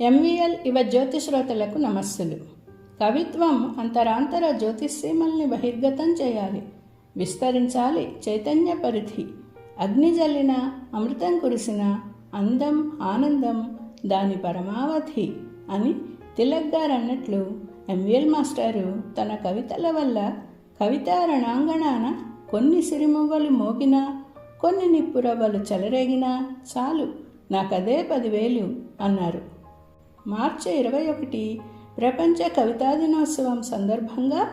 MVL ఇవ జ్యోతిశ్రోతలకు నమస్సులు. కవిత్వం అంతరాంతర జ్యోతిసీమల్ని బహిర్గతం చేయాలి. విస్తరించాలి చైతన్య పరిధి. అగ్ని జల్లిన అమృతం కురిసిన అందం ఆనందం దాని పరమావధి అని తిలక్ గారు అన్నట్లు ఎంవిఎల్ మాస్టారు తన కవితల వల్ల కవితా రణాంగణాన కొన్ని సిరిమువ్వలు మోగినా కొన్ని నిప్పురవ్వలు చెలరేగినా చాలు నాకదే పదివేలు అన్నారు. మార్చి ఇరవై ఒకటి ప్రపంచ కవితా దినోత్సవం సందర్భంగా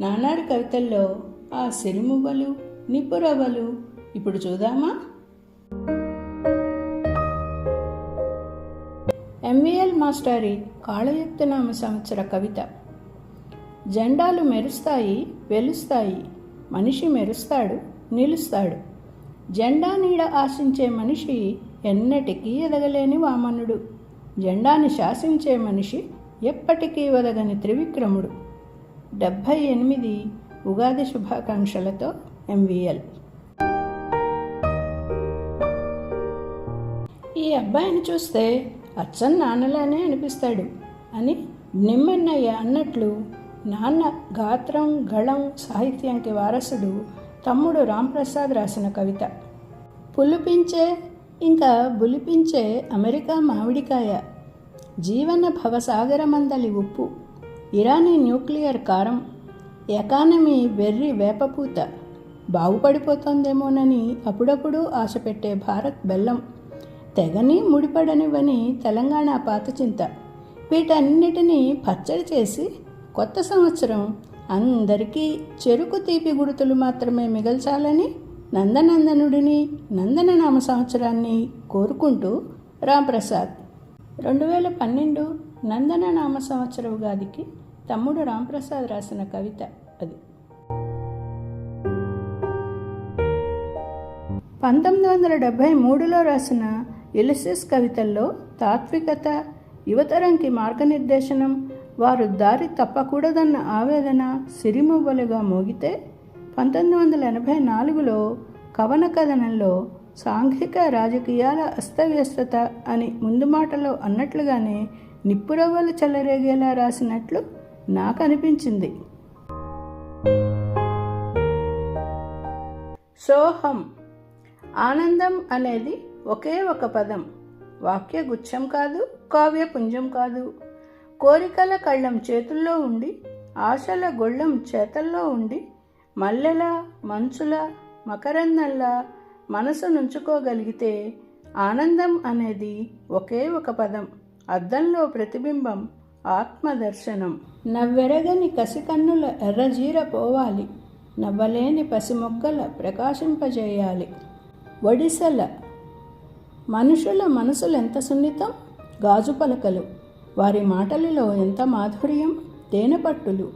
నానాడు కవితల్లో ఆ సిరిమువ్వలు నిప్పురవ్వలు ఇప్పుడు చూద్దామా? ఎంవిఎల్ మాస్టారి కాళయుక్తనామ సంవత్సర కవిత. జెండాలు మెరుస్తాయి వెలుస్తాయి మనిషి మెరుస్తాడు నిలుస్తాడు. జెండా నీడ ఆశించే మనిషి ఎన్నటికీ ఎదగలేని వామనుడు. జెండాని శాసించే మనిషి ఎప్పటికీ వదగని త్రివిక్రముడు. డెబ్భై ఎనిమిది ఉగాది శుభాకాంక్షలతో ఎంవిఎల్. ఈ అబ్బాయిని చూస్తే అచ్చం నాన్నలానే అనిపిస్తాడు అని నిమ్మన్నయ్య అన్నట్లు నాన్న గాత్రం గళం సాహిత్యానికి వారసుడు తమ్ముడు రాంప్రసాద్ రాసిన కవిత. పులిపించే ఇంకా బులిపించే అమెరికా మామిడికాయ. జీవన భవసాగరమందలి ఉప్పు. ఇరానీ న్యూక్లియర్ కారం. ఎకానమీ వెర్రి వేపపూత. బాగుపడిపోతోందేమోనని అప్పుడప్పుడు ఆశపెట్టే భారత్ బెల్లం. తెగని ముడిపడనివ్వని తెలంగాణ పాత చింత వీటన్నిటినీ పచ్చడి చేసి కొత్త సంవత్సరం అందరికీ చెరుకు తీపి గుడుతులు మాత్రమే మిగల్చాలని నందనందనుడిని నందననామ సంవత్సరాన్ని కోరుకుంటూ రాంప్రసాద్ రెండు వేల పన్నెండు నందననామ సంవత్సర ఉగాదికి తమ్ముడు రాంప్రసాద్ రాసిన కవిత అది. పంతొమ్మిది వందల డెబ్భై మూడులో రాసిన ఎలిసిస్ కవితల్లో తాత్వికత యువతరంకి మార్గనిర్దేశనం వారు దారి తప్పకూడదన్న ఆవేదన సిరిమువ్వలుగా మోగితే పంతొమ్మిది వందల ఎనభై నాలుగులో కవన కథనంలో సాంఘిక రాజకీయాల అస్తవ్యస్తత అని ముందు మాటలో అన్నట్లుగానే నిప్పురవ్వలు చెలరేగేలా రాసినట్లు నాకు అనిపించింది సోహం. ఆనందం అనేది ఒకే ఒక పదం. వాక్య గుచ్ఛం కాదు కావ్యపుంజం కాదు. కోరికల కళ్ళం చేతుల్లో ఉండి ఆశల గొళ్ళం చేతల్లో ఉండి మల్లెల మంచుల మకరందంలా మనసు నుంచుకోగలిగితే ఆనందం అనేది ఒకే ఒక పదం అద్దంలో ప్రతిబింబం ఆత్మదర్శనం. నవ్వెరగని కసికన్నుల ఎర్రజీర పోవాలి నవ్వలేని పసిమొక్కల ప్రకాశింపజేయాలి. ఒడిసెల మనుషుల మనసులు ఎంత సున్నితం? గాజు పలకలు వారి మాటలలో ఎంత మాధుర్యం? తేనెపట్టులు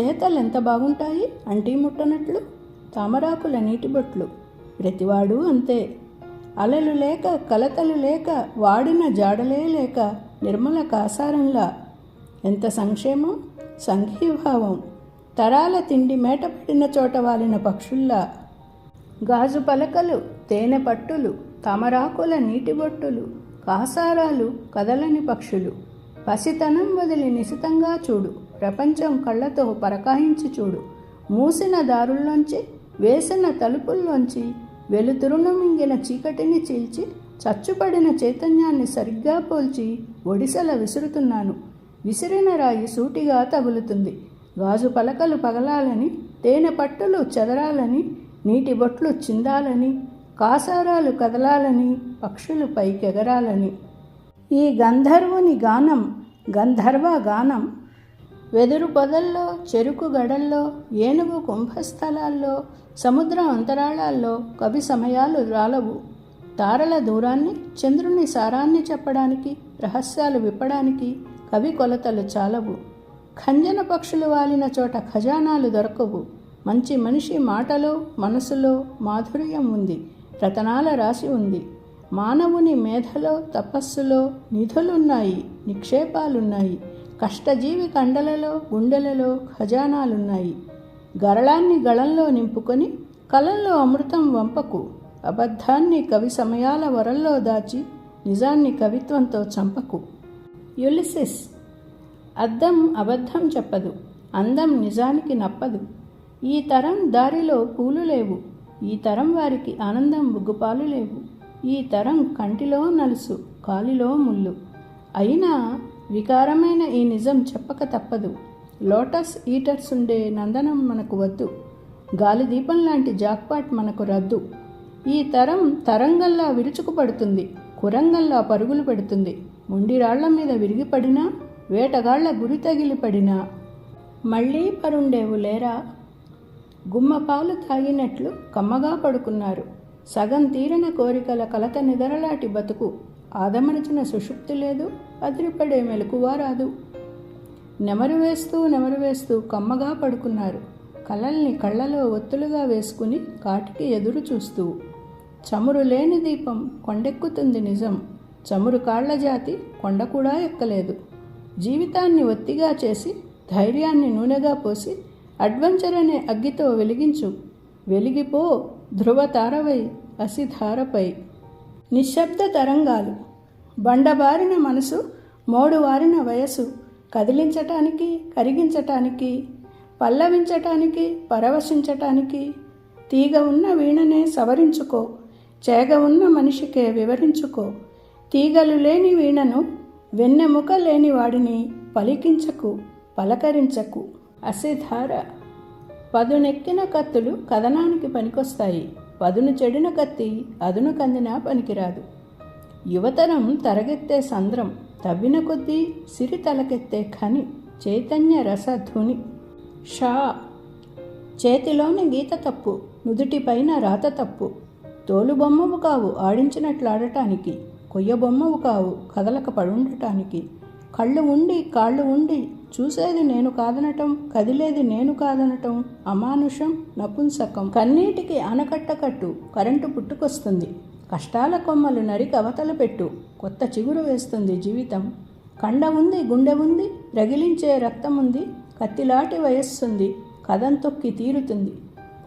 చేతలు ఎంత బాగుంటాయి? అంటీ ముట్టనట్లు? తామరాకుల నీటిబొట్లు ప్రతివాడు అంతే. అలలు లేక కలతలు లేక వాడిన జాడలే లేక నిర్మల కాసారంలా. ఎంత సంక్షేమం? సంఘీభావం. తరాల తిండి మేటపడిన చోట వాలిన పక్షుల్లా. గాజు పలకలు తేనె పట్టులు తమరాకుల నీటిబొట్టులు కాసారాలు కదలని పక్షులు. పసితనం వదిలి నిశితంగా చూడు. ప్రపంచం కళ్ళతో పరకాయించి చూడు. మూసిన దారుల్లోంచి వేసిన తలుపుల్లోంచి వెలుతురును మింగిన చీకటిని చీల్చి చచ్చుపడిన చైతన్యాన్ని సరిగ్గా పోల్చి ఒడిసెల విసురుతున్నాను. విసిరిన రాయి సూటిగా తగులుతుంది. గాజు పలకలు పగలాలని తేనె పట్టులు చెదరాలని నీటి బొట్లు చిందాలని కాసారాలు కదలాలని పక్షులు పైకెగరాలని. ఈ గంధర్వుని గానం గంధర్వ గానం వెదురు పొదల్లో చెరుకు గడల్లో ఏనుగు కుంభస్థలాల్లో సముద్ర అంతరాళాల్లో కవి సమయాలు రాలవు. తారల దూరాన్ని చంద్రుని సారాన్ని చెప్పడానికి రహస్యాలు విప్పడానికి కవి కొలతలు చాలవు. ఖంజన పక్షులు వాలిన చోట ఖజానాలు దొరకవు. మంచి మనిషి మాటలో మనసులో మాధుర్యం ఉంది. రతనాల రాసి ఉంది. మానవుని మేధలో తపస్సులో నిధులున్నాయి నిక్షేపాలున్నాయి. కష్టజీవి కండలలో గుండెలలో ఖజానాలున్నాయి. గరళాన్ని గళంలో నింపుకొని కలంలో అమృతం వంపకు అబద్ధాన్ని కవి సమయాల వరల్లో దాచి నిజాన్ని కవిత్వంతో చంపకు. యులిసిస్ అద్దం అబద్ధం చెప్పదు అందం నిజానికి నప్పదు. ఈ తరం దారిలో పూలు లేవు ఈ తరం వారికి ఆనందం బుగ్గుపాలు లేవు. ఈ తరం కంటిలో నలుసు కాలిలో ముళ్ళు. అయినా వికారమైన ఈ నిజం చెప్పక తప్పదు. లోటస్ ఈటర్స్ ఉండే నందనం మనకు వద్దు. గాలి దీపం లాంటి జాక్పాట్ మనకు రద్దు. ఈ తరం తరంగల్లా విరుచుకుపడుతుంది కురంగల్లా పరుగులు పెడుతుంది. ముండిరాళ్ళ మీద విరిగిపడినా వేటగాళ్ళ గురి తగిలిపడినా. మళ్ళీ పరుండేవు లేరా? గుమ్మపాలు తాగినట్లు కమ్మగా పడుకున్నారు. సగం తీరిన కోరికల కలత నిదరలాటి బతుకు. ఆదమరచిన సుషుప్తి లేదు అదిరిపడే మెలకువ రాదు. నెమరు వేస్తూ నెమరు వేస్తూ కమ్మగా పడుకున్నారు. కలల్ని కళ్ళలో ఒత్తులుగా వేసుకుని కాటికి ఎదురు చూస్తూ చమురు లేని దీపం కొండెక్కుతుంది నిజం. చమురు కాళ్ళ జాతి కొండ కూడా ఎక్కలేదు. జీవితాన్ని ఒత్తిగా చేసి ధైర్యాన్ని నూనెగా పోసి అడ్వెంచర్ అనే అగ్గితో వెలిగించు. వెలిగిపో ధ్రువతారవై అసిధారపై. నిశ్శబ్ద తరంగాలు. బండబారిన మనసు మోడువారిన వయసు కదిలించటానికి కరిగించటానికి పల్లవించటానికి పరవశించటానికి తీగ ఉన్న వీణనే సవరించుకో చేగ ఉన్న మనిషికే వివరించుకో తీగలు లేని వీణను వెన్నెముక లేని వాడిని పలికించకు పలకరించకు. అసిధార. పదునెక్కిన కత్తులు కథనానికి పనికొస్తాయి. పదును చెడిన కత్తి అదును కందినా పనికిరాదు. యువతరం తరగెత్తే సంద్రం తవ్విన కొద్దీ సిరి తలకెత్తే ఖని చైతన్య రసధుని షా చేతిలోని గీత తప్పు నుదుటిపైన రాత తప్పు. తోలుబొమ్మవు కావు ఆడించినట్లాడటానికి కొయ్య బొమ్మవు కావు కదలక పడుండటానికి. కళ్ళు ఉండి కాళ్ళు ఉండి చూసేది నేను కాదనటం కదిలేది నేను కాదనటం అమానుషం నపుంసకం. కన్నీటికి ఆనకట్టకట్టు కరెంటు పుట్టుకొస్తుంది. కష్టాల కొమ్మలు నరికి అవతల పెట్టు కొత్త చిగురు వేస్తుంది జీవితం. కండ ఉంది గుండె ఉంది రగిలించే రక్తం ఉంది కత్తిలాటి వయస్సుంది కథం తొక్కి తీరుతుంది.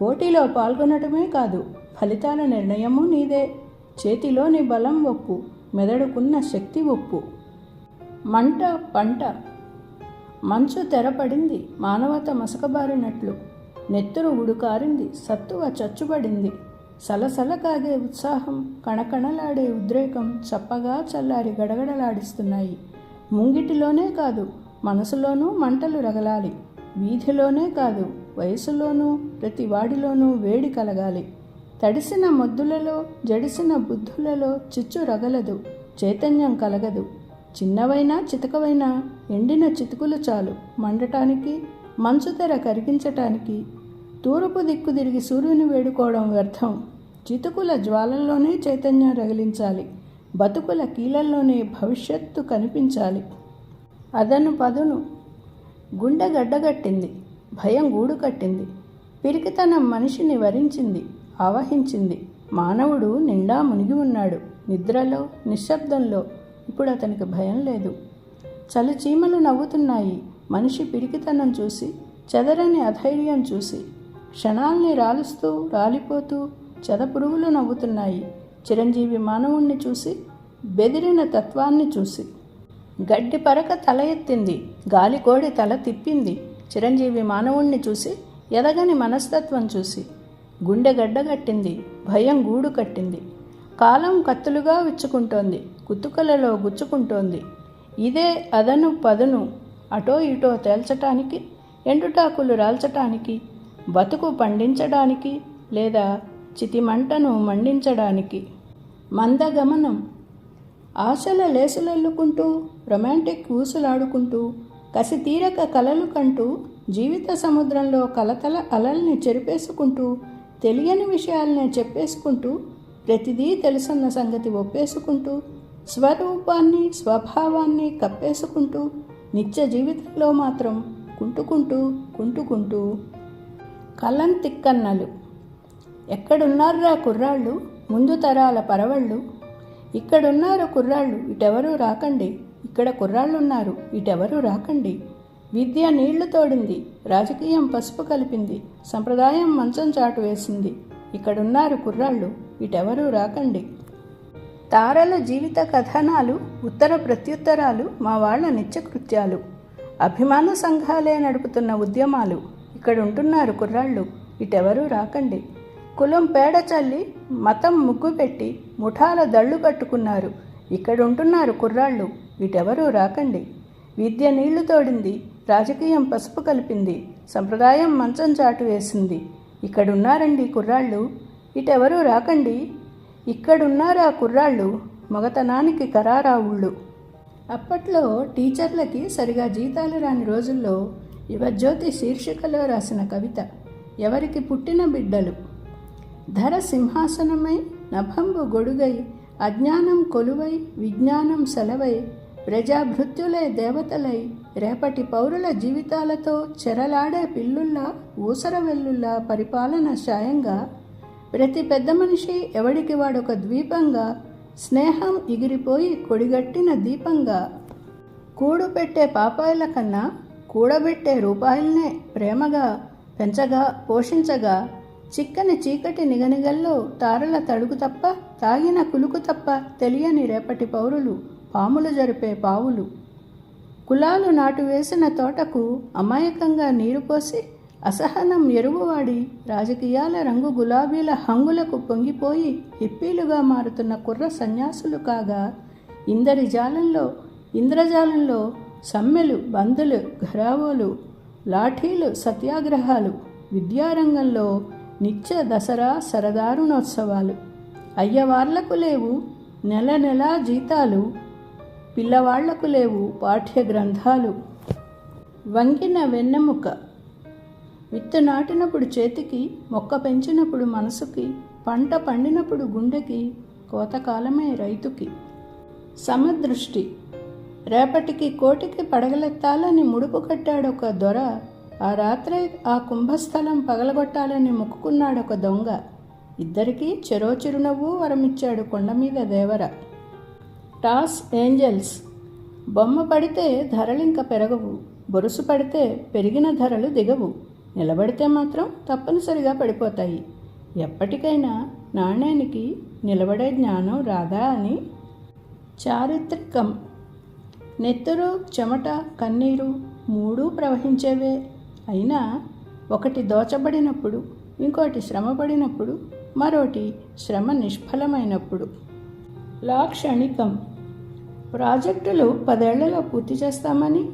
పోటీలో పాల్గొనటమే కాదు ఫలితాల నిర్ణయము నీదే. చేతిలోని బలం ఒప్పు మెదడుకున్న శక్తి ఒప్పు. మంట పంట మంచు తెరపడింది. మానవత మసకబారినట్లు నెత్తురు ఉడుకారింది. సత్తువ చచ్చుబడింది. సలసల కాగే ఉత్సాహం కణకణలాడే ఉద్రేకం చప్పగా చల్లారి గడగడలాడిస్తున్నాయి. ముంగిటిలోనే కాదు మనసులోనూ మంటలు రగలాలి. వీధిలోనే కాదు వయసులోనూ ప్రతి వాడిలోనూ వేడి కలగాలి. తడిసిన మొద్దులలో జడిసిన బుద్ధులలో చిచ్చు రగలదు చైతన్యం కలగదు. చిన్నవైనా చితకవైనా ఎండిన చితుకులు చాలు. మండటానికి మంచు తెర కరిగించటానికి తూర్పు దిక్కు తిరిగి సూర్యుని వేడుకోవడం వ్యర్థం. చితుకుల జ్వాలల్లోనే చైతన్యం రగిలించాలి. బతుకుల కీలల్లోనే భవిష్యత్తు కనిపించాలి. అదను పదును. గుండె గడ్డగట్టింది. భయం గూడు కట్టింది. పిరికితనం మనిషిని వరించింది. ఆవహించింది. మానవుడు నిండా మునిగి ఉన్నాడు. నిద్రలో నిశ్శబ్దంలో. ఇప్పుడు అతనికి భయం లేదు. చలి చీమలు నవ్వుతున్నాయి. మనిషి పిరికితనం చూసి చెదరని అధైర్యం చూసి క్షణాల్ని రాలుస్తూ రాలిపోతూ చెదపురుగులు నవ్వుతున్నాయి. చిరంజీవి మానవుణ్ణి చూసి బెదిరిన తత్వాన్ని చూసి. గడ్డి పరక తల ఎత్తింది. గాలికోడి తల తిప్పింది. చిరంజీవి మానవుణ్ణి చూసి ఎదగని మనస్తత్వం చూసి. గుండె గడ్డగట్టింది భయం గూడు కట్టింది. కాలం కత్తులుగా విచ్చుకుంటోంది. కుతుకలలో గుచ్చుకుంటోంది. ఇదే అదను పదను అటో ఇటో తేల్చటానికి ఎండుటాకులు రాల్చటానికి బతుకు పండించడానికి లేదా చితిమంటను మండించడానికి. మందగమనం. ఆశల లేసులల్లుకుంటూ రొమాంటిక్ ఊసులాడుకుంటూ కసి తీరక కలలు కంటూ జీవిత సముద్రంలో కలతల అలల్ని చెరిపేసుకుంటూ తెలియని విషయాలనే చెప్పేసుకుంటూ ప్రతిదీ తెలుసన్న సంగతి ఒప్పేసుకుంటూ స్వరూపాన్ని స్వభావాన్ని కప్పేసుకుంటూ నిత్య జీవితంలో మాత్రం కుంటుకుంటూ కుంటుకుంటూ కళ్ళం తిక్కన్నలు. ఎక్కడున్నారా కుర్రాళ్ళు? ముందు తరాల పరవళ్ళు. ఇక్కడున్నారు కుర్రాళ్ళు ఇటెవరూ రాకండి. ఇక్కడ కుర్రాళ్ళున్నారు ఇటెవరూ రాకండి. విద్య నీళ్ళు తోడింది రాజకీయం పసుపు కలిపింది సంప్రదాయం మంచం చాటు వేసింది. ఇక్కడున్నారు కుర్రాళ్ళు ఇటెవరూ రాకండి. తారల జీవిత కథనాలు ఉత్తర ప్రత్యుత్తరాలు మా వాళ్ళ నిత్యకృత్యాలు. అభిమాన సంఘాలే నడుపుతున్న ఉద్యమాలు. ఇక్కడ ఉంటున్నారు కుర్రాళ్ళు. ఇటెవరూ రాకండి. కులం పేడ చల్లి మతం ముగ్గు పెట్టి ముఠాల దళ్ళు కట్టుకున్నారు. ఇక్కడ ఉంటున్నారు కుర్రాళ్ళు. ఇటెవరూ రాకండి. విద్య నీళ్ళు తోడింది రాజకీయం పసుపు కలిపింది సంప్రదాయం మంచం చాటు వేసింది. ఇక్కడున్నారండి కుర్రాళ్ళు. ఇటెవరూ రాకండి. ఇక్కడున్నారా కుర్రాళ్ళు మగతనానికి కరారావుళ్ళు. అప్పట్లో టీచర్లకి సరిగా జీతాలు రాని రోజుల్లో యువజ్యోతి శీర్షికలో రాసిన కవిత ఎవరికి పుట్టిన బిడ్డలు. ధర సింహాసనమై నభంబు గొడుగై అజ్ఞానం కొలువై విజ్ఞానం సెలవై ప్రజాభృత్యులై దేవతలై రేపటి పౌరుల జీవితాలతో చెరలాడే పిల్లుల్లా ఊసర వెల్లుల్లా పరిపాలన సాయంగా ప్రతి పెద్ద మనిషి ఎవడికి వాడొక ద్వీపంగా స్నేహం ఎగిరిపోయి కొడిగట్టిన దీపంగా కూడు పెట్టే పాపాయిల కన్నా కూడబెట్టే రూపాయలనే ప్రేమగా పెంచగా పోషించగా చిక్కని చీకటి నిగనిగల్లో తారల తడుగు తప్ప తాగిన కులుకు తప్ప తెలియని రేపటి పౌరులు పాములు జరిపే పావులు. కులాలు నాటు వేసిన తోటకు అమాయకంగా నీరు పోసి అసహనం ఎరువువాడి రాజకీయాల రంగు గులాబీల హంగులకు పొంగిపోయి హిప్పీలుగా మారుతున్న కుర్ర సన్యాసులు కాగా ఇందరి జాలంలో ఇంద్రజాలంలో సమ్మెలు బందులు ఘరావోలు లాఠీలు సత్యాగ్రహాలు విద్యారంగంలో నిత్య దసరా సరదారుణోత్సవాలు. అయ్యవార్లకు లేవు నెల నెలా జీతాలు పిల్లవాళ్ళకు లేవు పాఠ్య గ్రంథాలు వంగిన వెన్నెముక విత్తు నాటినప్పుడు చేతికి మొక్క పెంచినప్పుడు మనసుకి పంట పండినప్పుడు గుండెకి కోతకాలమే రైతుకి. సమదృష్టి. రేపటికి కోటికి పడగలెత్తాలని ముడుపు కట్టాడొక దొర ఆ రాత్రే ఆ కుంభస్థలం పగలగొట్టాలని మొక్కుకున్నాడొక దొంగ. ఇద్దరికీ చెరో చిరునవ్వు వరమిచ్చాడు కొండ మీద దేవర. Toss angels. బొమ్మ పడితే ధరలింక పెరగవు బొరుసు పడితే పెరిగిన ధరలు దిగవు. నిలబడితే మాత్రం తప్పనిసరిగా పడిపోతాయి. ఎప్పటికైనా నాణ్యానికి నిలబడే జ్ఞానం రాదా అని చారిత్రకం. నెత్తురు చెమట కన్నీరు మూడూ ప్రవహించేవే. అయినా ఒకటి దోచబడినప్పుడు ఇంకోటి శ్రమపడినప్పుడు మరోటి శ్రమ నిష్ఫలమైనప్పుడు. లాక్షణికం ప్రాజెక్టులు పదేళ్ళలో పూర్తి చేస్తామని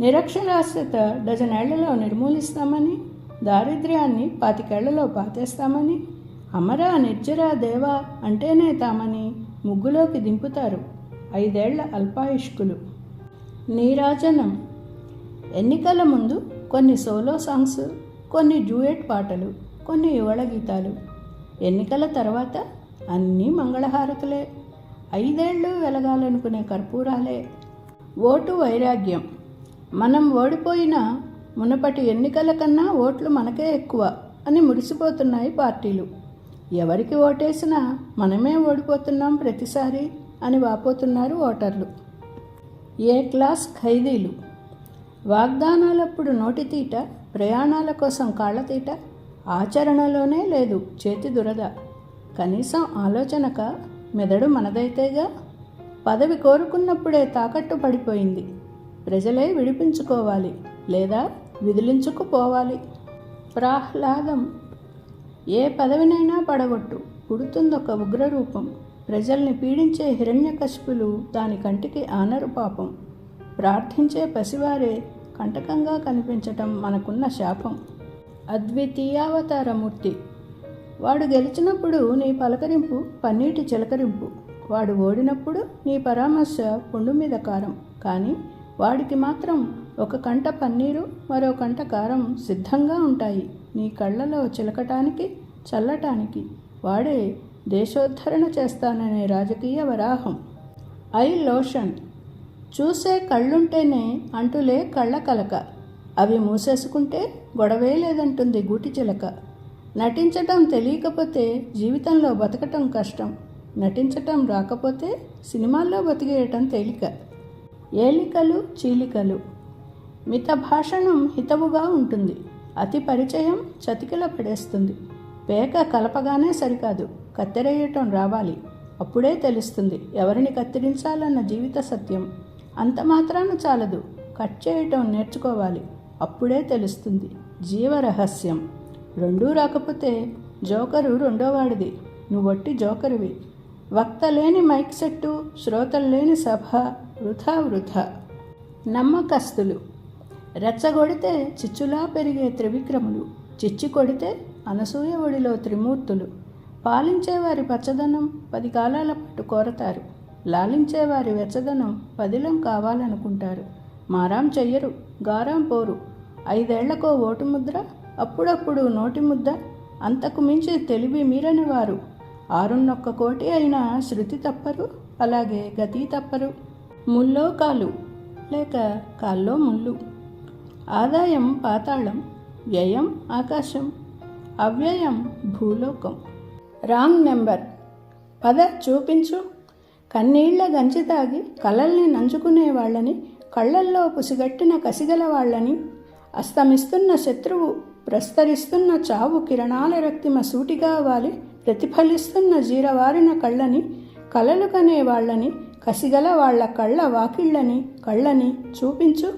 నిరక్షరాస్యత డజనేళ్ళలో నిర్మూలిస్తామని దారిద్ర్యాన్ని పాతికేళ్ళలో పాతేస్తామని అమరా నిర్జరా దేవా అంటేనే తామని ముగ్గులోకి దింపుతారు ఐదేళ్ళ అల్పాయుష్కులు. నీరాజనం. ఎన్నికల ముందు కొన్ని సోలో సాంగ్స్ కొన్ని డ్యూయట్ పాటలు కొన్ని యువళ గీతాలు. ఎన్నికల తర్వాత అన్నీ మంగళహారతులే. ఐదేళ్ళు వెలగాలనుకునే కర్పూరాలే. ఓటు వైరాగ్యం. మనం ఓడిపోయిన మునపటి ఎన్నికల కన్నా ఓట్లు మనకే ఎక్కువ అని మురిసిపోతున్నాయి పార్టీలు. ఎవరికి ఓటేసినా మనమే ఓడిపోతున్నాం ప్రతిసారి అని వాపోతున్నారు ఓటర్లు. ఏ క్లాస్ ఖైదీలు? వాగ్దానాలప్పుడు నోటితీట ప్రయాణాల కోసం కాళ్ళతీట ఆచరణలోనే లేదు చేతి దురద. కనీసం ఆలోచనక మెదడు మనదైతేగా పదవి కోరుకున్నప్పుడే తాకట్టు పడిపోయింది. ప్రజలే విడిపించుకోవాలి లేదా విదిలించుకుపోవాలి. ప్రాహ్లాదం ఏ పదవినైనా పడగొట్టు పుడుతుందొక ఉగ్రరూపం. ప్రజల్ని పీడించే హిరణ్యకశిపులు దాని కంటికి ఆనరు పాపం. ప్రార్థించే పసివారే కంటకంగా కనిపించటం మనకున్న శాపం. అద్వితీయావతారమూర్తి వాడు గెలిచినప్పుడు నీ పలకరింపు పన్నీటి చిలకరింపు. వాడు ఓడినప్పుడు నీ పరామర్శ పుండు మీద కారం. కానీ వాడికి మాత్రం ఒక కంట పన్నీరు మరో కంట కారం సిద్ధంగా ఉంటాయి. నీ కళ్ళలో చిలకటానికి చల్లటానికి వాడే దేశోద్ధరణ చేస్తాననే రాజకీయ వరాహం. Eye lotion. చూసే కళ్ళుంటేనే అంటులే కళ్ళ కలక. అవి మూసేసుకుంటే గొడవే లేదంటుంది గూటి చిలక. నటించటం తెలియకపోతే జీవితంలో బతకటం కష్టం. నటించటం రాకపోతే సినిమాల్లో బతికేయటం తేలిక. ఏలికలు చీలికలు. మిత భాషణం హితవుగా ఉంటుంది. అతి పరిచయం చతికిల పడేస్తుంది. పేక కలపగానే సరికాదు. కత్తెరేయటం రావాలి. అప్పుడే తెలుస్తుంది ఎవరిని కత్తిరించాలన్న జీవిత సత్యం. అంత మాత్రాన చాలదు. కట్ చేయటం నేర్చుకోవాలి. అప్పుడే తెలుస్తుంది జీవరహస్యం. రెండూ రాకపోతే జోకరు రెండోవాడిది. నువ్వొట్టి జోకరువి. వక్త లేని మైక్ సెట్టు శ్రోతలు లేని సభ వృథా వృథా. నమ్మకస్తులు. రెచ్చగొడితే చిచ్చులా పెరిగే త్రివిక్రములు చిచ్చి కొడితే అనసూయ ఒడిలో త్రిమూర్తులు. పాలించేవారి పచ్చదనం పది కాలాల పాటు కోరతారు. లాలించేవారి వెచ్చదనం పదిలం కావాలనుకుంటారు. మారాం చెయ్యరు గారాం పోరు. ఐదేళ్ళకో ఓటు ముద్ర అప్పుడప్పుడు నోటి ముద్ద. అంతకు మించి తెలివి మీరని వారు ఆరున్నొక్క కోటి అయినా శృతి తప్పరు అలాగే గతి తప్పరు. ముల్లో కాలు లేక కాల్లో ముళ్ళు. ఆదాయం పాతాళం వ్యయం ఆకాశం అవ్యయం భూలోకం. Wrong number. పద చూపించు. కన్నీళ్ళ గంజి తాగి కళల్ని నంచుకునే వాళ్ళని కళ్ళల్లో పుసిగట్టిన కసిగల వాళ్ళని అస్తమిస్తున్న శత్రువు ప్రస్తరిస్తున్న చావు కిరణాల రక్తిమ సూటిగా వాలి ప్రతిఫలిస్తున్న జీరవారిన కళ్ళని కలలు కనే వాళ్ళని కసిగల వాళ్ళ కళ్ళ వాకిళ్ళని కళ్ళని చూపించు.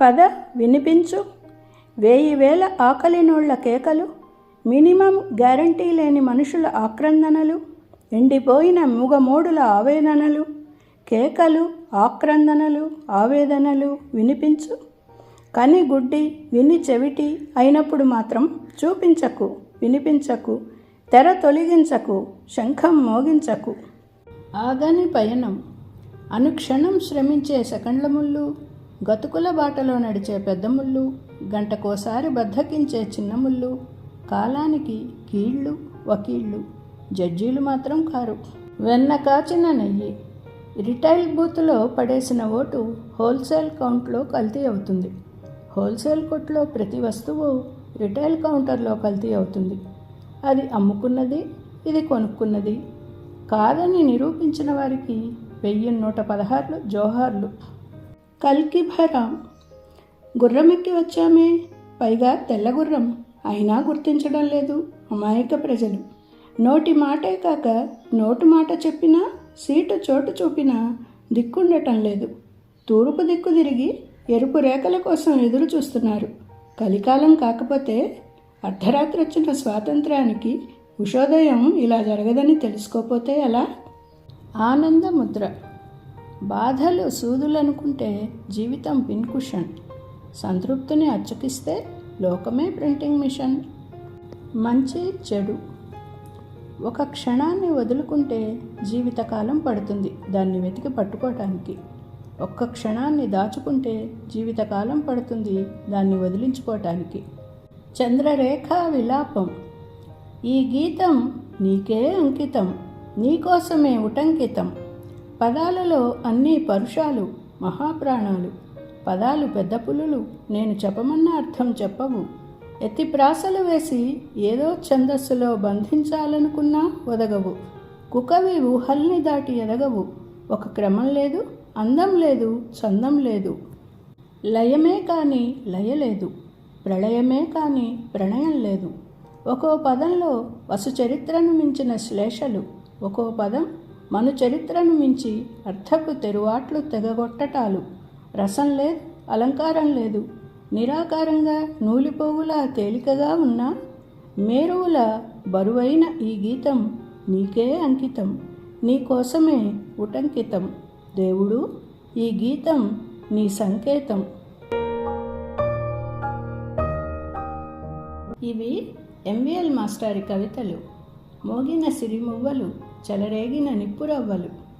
పద వినిపించు. వేయి వేల ఆకలినోళ్ళ కేకలు మినిమం గ్యారంటీ లేని మనుషుల ఆక్రందనలు ఎండిపోయిన మూగమోడుల ఆవేదనలు కేకలు ఆక్రందనలు ఆవేదనలు వినిపించు. కని గుడ్డి విని చెవిటి అయినప్పుడు మాత్రం చూపించకు వినిపించకు తెర తొలగించకు శంఖం మోగించకు. ఆగని పయనం. అనుక్షణం శ్రమించే సెకండ్ల ముళ్ళు గతుకుల బాటలో నడిచే పెద్ద ముళ్ళు గంటకోసారి బద్దకించే చిన్న ముళ్ళు కాలానికి కీళ్ళు వకీళ్ళు జడ్జీలు మాత్రం కారు. వెన్న కాచిన నెయ్యి రిటైల్ బూత్లో పడేసిన ఓటు హోల్సేల్ కౌంట్లో కల్తీ అవుతుంది. హోల్సేల్ కొట్లో ప్రతి వస్తువు రిటైల్ కౌంటర్లో కల్తీ అవుతుంది. అది అమ్ముకున్నది ఇది కొనుక్కున్నది కాదని నిరూపించిన వారికి వెయ్యి నూట పదహారులు జోహార్లు. కల్కి భరాం. గుర్రమెక్కి వచ్చామే. పైగా తెల్లగుర్రం అయినా గుర్తించడం లేదు అమాయక ప్రజలు. నోటి మాటే కాక నోటు మాట చెప్పినా సీటు చోటు చూపినా దిక్కుండటం లేదు. తూర్పు దిక్కు తిరిగి ఎరుపు రేఖల కోసం ఎదురు చూస్తున్నారు. కలికాలం కాకపోతే అర్ధరాత్రి వచ్చిన స్వాతంత్రానికి ఉషోదయం ఇలా జరగదని తెలుసుకోపోతే ఎలా? ఆనంద ముద్ర. బాధలు సూదులనుకుంటే జీవితం పిన్కుషన్ సంతృప్తిని అచ్చకిస్తే లోకమే ప్రింటింగ్ మిషన్. మంచి చెడు. ఒక క్షణాన్ని వదులుకుంటే జీవితకాలం పడుతుంది దాన్ని వెతికి పట్టుకోవటానికి ఒక్క క్షణాన్ని దాచుకుంటే జీవితకాలం పడుతుంది దాన్ని వదిలించుకోవటానికి చంద్రరేఖ విలాపం. ఈ గీతం నీకే అంకితం నీకోసమే ఉటంకితం. పదాలలో అన్ని పరుషాలు మహాప్రాణాలు. పదాలు పెద్ద పులులు నేను చెప్పమన్న అర్థం చెప్పవు. ఎత్తి ప్రాసలు వేసి ఏదో ఛందస్సులో బంధించాలనుకున్నా ఒదగవు. కుకవి ఊహల్ని దాటి ఎదగవు. ఒక క్రమం లేదు అందం లేదు చందం లేదు. లయమే కానీ లయ లేదు ప్రళయమే కానీ ప్రణయం లేదు. ఒక్కో పదంలో వసు చరిత్రను మించిన శ్లేషలు ఒక్కో పదం మను చరిత్రను మించి అర్థపు తెరువాట్లు తెగగొట్టటాలు. రసం లేదు అలంకారం లేదు. నిరాకారంగా నూలిపోవులా తేలికగా ఉన్న మేరువుల బరువైన ఈ గీతం నీకే అంకితం. నీకోసమే ఉటంకితం. దేవుడు ఈ గీతం నీ సంకేతం. ఇవి ఎంవిఎల్ మాస్టారి కవితలు మోగిన సిరిమువ్వలు చెలరేగిన నిప్పురవ్వలు.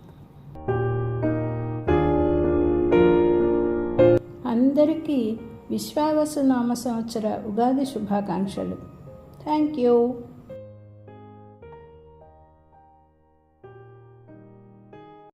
అందరికీ విశ్వావసునామ సంవత్సర ఉగాది శుభాకాంక్షలు. Thank you.